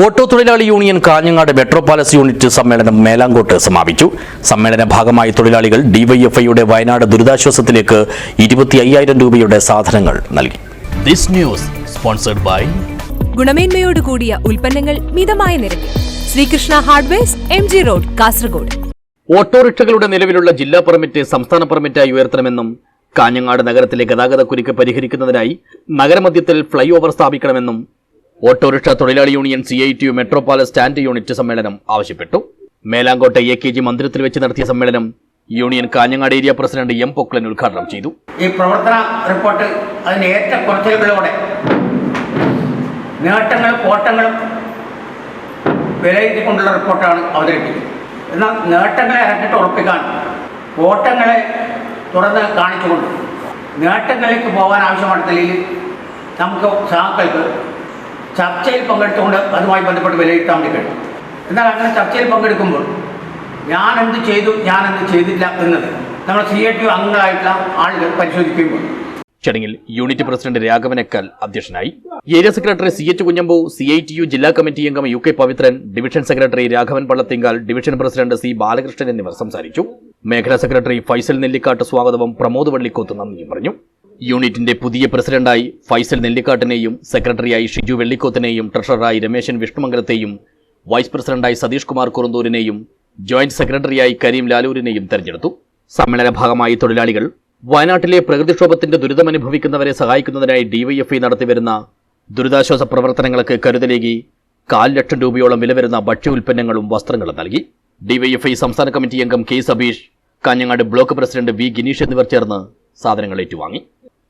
Auto തൊഴിലാളി union Kanhangad metro palace unit സമ്മേളനം മേലാങ്കോട്ട് സമാപിച്ചു. സമ്മേളന ഭാഗമായി തൊഴിലാളികൾ ഡിവൈഎഫ്ഐയുടെ വയനാട് ദുരിതാശ്വാസത്തിലേക്ക് ഇരുപത്തി അയ്യായിരം രൂപയുടെ സാധനങ്ങൾ നൽകി. ദിസ് ന്യൂസ് സ്പോൺസർഡ് ബൈ ഗുണമേന്മയോട് കൂടിയ ഉൽപ്പന്നങ്ങൾ മിതമായ നിരക്കിൽ. Sreekrishna hardwares M G road Kasaragod. ഓട്ടോറിക്ഷകളുടെ നിലവിലുള്ള ജില്ലാ പെർമിറ്റ് സംസ്ഥാന പെർമിറ്റായി ഉയർത്തണമെന്നും കാഞ്ഞങ്ങാട് നഗരത്തിലെ ഗതാഗത കുരുക്ക് പരിഹരിക്കുന്നതിനായി നഗരമധ്യത്തിൽ ഫ്ലൈ ഓവർ സ്ഥാപിക്കണമെന്നും ഓട്ടോറിക്ഷ തൊഴിലാളി union C I T U metro palace stand unit സമ്മേളനം ആവശ്യപ്പെട്ടു. മേലാങ്കോട്ടെ എ കെ ജി മന്ദിരത്തിൽ വെച്ച് നടത്തിയ സമ്മേളനം union Kanhangad area president M Poklan ഉദ്ഘാടനം ചെയ്തു. ഈ പ്രവർത്തന റിപ്പോർട്ട് അതിന്റെ ഏറ്റക്കുറച്ചിലുകളോടെ നേട്ടങ്ങളും കോട്ടങ്ങളും വിലയിരുത്തിക്കൊണ്ടുള്ള റിപ്പോർട്ടാണ് അവതരിപ്പിക്കുന്നത്. എന്നാൽ നേട്ടങ്ങളെ അരട്ടിട്ട് ഉറപ്പിക്കാൻ കോട്ടങ്ങളെ തുറന്ന് കാണിച്ചുകൊണ്ട് നേട്ടങ്ങളിലേക്ക് പോകാൻ ആവശ്യമായ നിലയിൽ നമുക്ക് സഹാക്കൾക്ക് ചർച്ചയിൽ പങ്കെടുത്തുകൊണ്ട് അതുമായി ബന്ധപ്പെട്ട് വിലയിരുത്താൻ വേണ്ടി കഴിയും എന്നാൽ അങ്ങനെ ചർച്ചയിൽ പങ്കെടുക്കുമ്പോൾ ഞാൻ എന്ത് ചെയ്തു ഞാൻ എന്ത് ചെയ്തില്ല എന്നത് നമ്മൾ സി ഐ ടി അംഗങ്ങളായിട്ടുള്ള ആളുകൾ പരിശോധിക്കുമ്പോൾ. ചടങ്ങിൽ യൂണിറ്റ് പ്രസിഡന്റ് രാഘവനക്കൽ അധ്യക്ഷനായി. Area secretary C H Kunhambu C I T U ജില്ലാ കമ്മിറ്റി അംഗം U K Pavithran division secretary Raghavan Pallathinkal division president C Balakrishnan എന്നിവർ സംസാരിച്ചു. മേഖലാ സെക്രട്ടറി ഫൈസൽ നെല്ലിക്കാട്ട് സ്വാഗതവും പ്രമോദ് വള്ളിക്കോത്ത് നന്ദിയും പറഞ്ഞു. യൂണിറ്റിന്റെ പുതിയ പ്രസിഡന്റായി ഫൈസൽ നെല്ലിക്കാട്ടിനെയും സെക്രട്ടറിയായി ഷിജു വെള്ളിക്കോത്തിനെയും ട്രഷററായി രമേശൻ വിഷ്ണുമംഗലത്തെയും വൈസ് പ്രസിഡന്റായി സതീഷ് കുമാർ കുറുന്തൂരിനെയും ജോയിന്റ് സെക്രട്ടറിയായി കരീം ലാലൂരിനെയും തെരഞ്ഞെടുത്തു. സമ്മേളന ഭാഗമായി തൊഴിലാളികൾ വയനാട്ടിലെ പ്രകൃതിക്ഷോഭത്തിന്റെ ദുരിതമനുഭവിക്കുന്നവരെ സഹായിക്കുന്നതിനായി ഡിവൈഎഫ്ഐ നടത്തിവരുന്ന ദുരിതാശ്വാസ പ്രവർത്തനങ്ങൾക്ക് കരുതലേകി കാൽ ലക്ഷം രൂപയോളം വില വരുന്ന ഭക്ഷ്യ ഉൽപ്പന്നങ്ങളും വസ്ത്രങ്ങളും നൽകി. ഡിവൈഎഫ്ഐ സംസ്ഥാന കമ്മിറ്റി അംഗം K Sabeesh Kanhangad block president V Gineesh എന്നിവർ ചേർന്ന് സാധനങ്ങൾ ഏറ്റുവാങ്ങി.